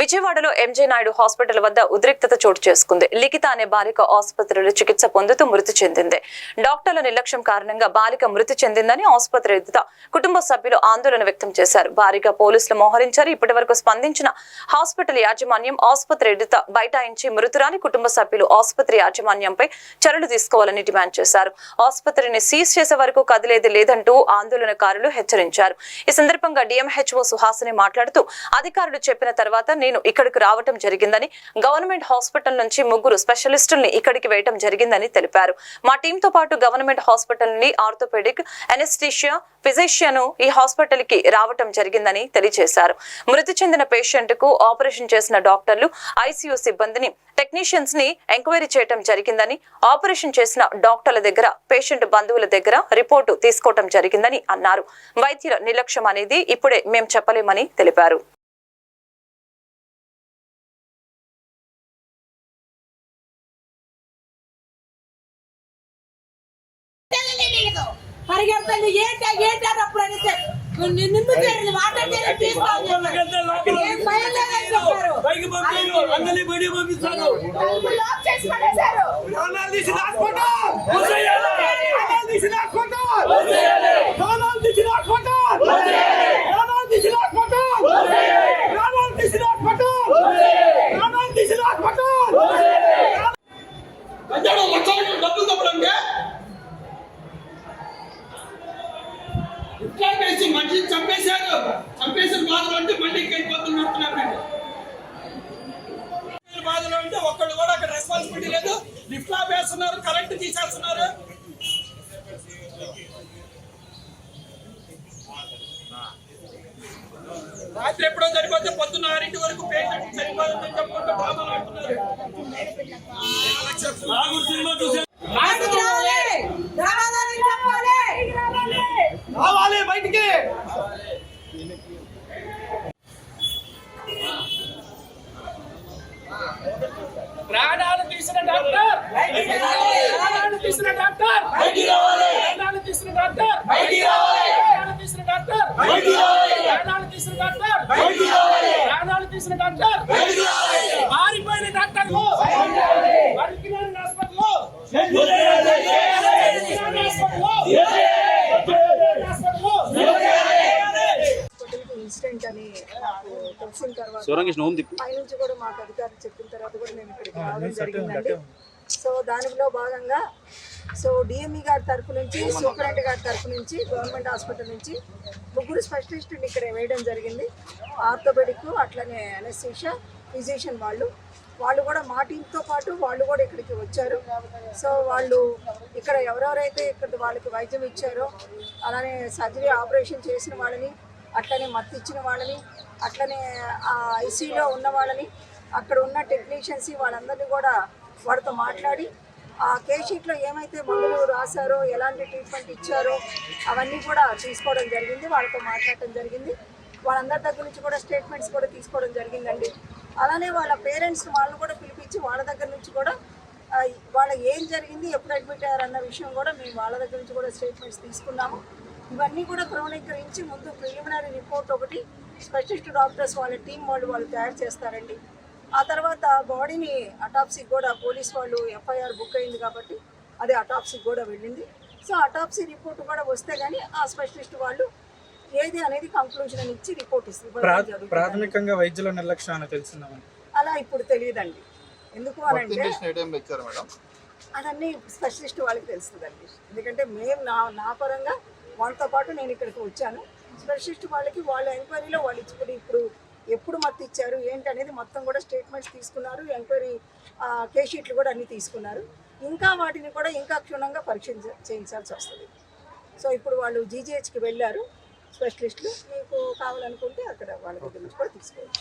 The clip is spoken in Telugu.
విజయవాడలో ఎంజే నాయుడు హాస్పిటల్ వద్ద ఉద్రిక్తత చోటు చేసుకుంది. లిఖిత అనే బాలిక ఆసుపత్రిలో చికిత్స పొందుతూ మృతి చెందింది. డాక్టర్ల నిర్లక్ష్యం కారణంగా బాలిక మృతి చెందిందని ఆసుపత్రి ఎదుట కుటుంబ సభ్యులు ఆందోళన వ్యక్తం చేశారు. భారీగా పోలీసులు మోహరించారు. ఇప్పటి వరకు స్పందించిన హాస్పిటల్ యాజమాన్యం ఆసుపత్రి ఎదుట బైఠాయించి మృతురాని కుటుంబ సభ్యులు ఆసుపత్రి యాజమాన్యంపై చర్యలు తీసుకోవాలని డిమాండ్ చేశారు. ఆసుపత్రిని సీజ్ చేసే వరకు కదిలేది లేదంటూ ఆందోళనకారులు హెచ్చరించారు. ఈ సందర్భంగా డిఎంహెచ్ఓ సుహాసిని మాట్లాడుతూ అధికారులు చెప్పిన తర్వాత నేను ఇక్కడికి రావటం జరిగిందని గవర్నమెంట్ హాస్పిటల్ నుంచి ముగ్గురు స్పెషలిస్టుల్ని ఇక్కడికి వేయటం జరిగిందని తెలిపారు. మా టీంతో పాటు గవర్నమెంట్ హాస్పిటల్ నుండి ఆర్థోపెడిక్ ఎనెస్టీషియా ఫిజిషియన్ ఈ హాస్పిటల్కి రావటం జరిగిందని తెలియజేశారు. మృతి చెందిన పేషెంట్కు ఆపరేషన్ చేసిన డాక్టర్లు ఐసీయూ సిబ్బందిని టెక్నీషియన్స్ని ఎంక్వైరీ చేయటం జరిగిందని ఆపరేషన్ చేసిన డాక్టర్ల దగ్గర పేషెంట్ బంధువుల దగ్గర రిపోర్టు తీసుకోవటం జరిగిందని అన్నారు. వైద్యుల నిర్లక్ష్యం అనేది ఇప్పుడే మేం చెప్పలేమని తెలిపారు. పరిగెడతాను ఏంటి ఏంటి అప్పుడు అడిగితే నిన్ను మాట్లాడితే వేస్తున్నారు కరెంట్ తీసేస్తున్నారు? రాత్రి ఎప్పుడో సరిపోతే పొద్దున్న ఆరింటి వరకు పేషెంట్ సరిపోతుందని చెప్పుకుంటూ డ్రామాలు ఆడుతున్నారు. రావాలి బయటికి. ప్రాణాలు తీసిన డాక్టర్ ప్రాణాలు తీసిన డాక్టర్ ప్రాణాలు తీసిన డాక్టర్ ప్రాణాలు తీసిన డాక్టర్ ప్రాణాలు తీసిన డాక్టర్ ప్రాణాలు తీసిన డాక్టర్ మారిపోయిన డాక్టర్లు బతికినారు హాస్పిటల్లో బతికినారు అని నాకు తెలిసిన తర్వాత పైనుంచి కూడా మాకు అధికారులు చెప్పిన తర్వాత కూడా మేము ఇక్కడికి రావడం జరిగిందండి. సో దానిలో భాగంగా సో డిఎంఈ గారి తరఫు నుంచి సూపరింటెండెంట్ గారి తరఫు నుంచి గవర్నమెంట్ హాస్పిటల్ నుంచి ముగ్గురు స్పెషలిస్టులు ఇక్కడ వేయడం జరిగింది. ఆర్థోపెడిక్ అట్లనే అనెస్థీషియా ఫిజిషియన్ వాళ్ళు. వాళ్ళు కూడా మా టీంతో పాటు వాళ్ళు కూడా ఇక్కడికి వచ్చారు. సో వాళ్ళు ఇక్కడ ఎవరెవరైతే ఇక్కడ వాళ్ళకి వైద్యం ఇచ్చారో అలానే సర్జరీ ఆపరేషన్ చేసిన వాళ్ళని అట్లనే మత్తు ఇచ్చిన వాళ్ళని అట్లనే ఆ ఐసీలో ఉన్న వాళ్ళని అక్కడ ఉన్న టెక్నీషియన్స్ వాళ్ళందరినీ కూడా వాడితో మాట్లాడి ఆ కేషీట్లో ఏమైతే మందులు రాశారో ఎలాంటి ట్రీట్మెంట్ ఇచ్చారో అవన్నీ కూడా తీసుకోవడం జరిగింది వాళ్ళతో మాట్లాడటం జరిగింది. వాళ్ళందరి దగ్గర నుంచి కూడా స్టేట్మెంట్స్ కూడా తీసుకోవడం జరిగిందండి. అలానే వాళ్ళ పేరెంట్స్ వాళ్ళని కూడా పిలిపించి వాళ్ళ దగ్గర నుంచి కూడా వాళ్ళ ఏం జరిగింది ఎప్పుడు అడ్మిట్ అయ్యారు అన్న విషయం కూడా మేము వాళ్ళ దగ్గర నుంచి కూడా స్టేట్మెంట్స్ తీసుకున్నాము. ఇవన్నీ కూడా క్రోనీకరించి ముందు ప్రిలిమినరీ రిపోర్ట్ ఒకటి స్పెషలిస్ట్ డాక్టర్స్ వాళ్ళ టీం వాళ్ళు వాళ్ళు తయారు చేస్తారండి. ఆ తర్వాత బాడీని అటాప్సీకి కూడా పోలీస్ వాళ్ళు ఎఫ్ఐఆర్ బుక్ అయింది కాబట్టి అది అటాప్సీకి కూడా వెళ్ళింది. సో అటాప్సీ రిపోర్ట్ కూడా వస్తే కానీ ఆ స్పెషలిస్ట్ వాళ్ళు ఏది అనేది కంక్లూజన్ అని ఇచ్చి రిపోర్ట్ ప్రా- ఇస్తారు ప్రాథమికంగా వైద్యుల నిర్లక్ష్యం తెలిసిందామని అలా ఇప్పుడు తెలియదండి. ఎందుకు అని అంటే అదన్నీ స్పెషలిస్ట్ వాళ్ళకి తెలుస్తుందండి. ఎందుకంటే మేము నా నా పరంగా వాళ్ళతో పాటు నేను ఇక్కడికి వచ్చాను. స్పెషలిస్ట్ వాళ్ళకి వాళ్ళ ఎంక్వైరీలో వాళ్ళు ఇచ్చి ఇప్పుడు ఎప్పుడు మత్తు ఇచ్చారు ఏంటి అనేది మొత్తం కూడా స్టేట్మెంట్స్ తీసుకున్నారు ఎంక్వైరీ కేస్ షీట్లు కూడా అన్నీ తీసుకున్నారు. ఇంకా వాటిని కూడా ఇంకా క్షుణ్ణంగా పరీక్ష చేయించాల్సి వస్తుంది. సో ఇప్పుడు వాళ్ళు జీజీహెచ్కి వెళ్ళారు స్పెషలిస్టులు. మీకు కావాలనుకుంటే అక్కడ వాళ్ళ దగ్గర నుంచి కూడా తీసుకోవచ్చు.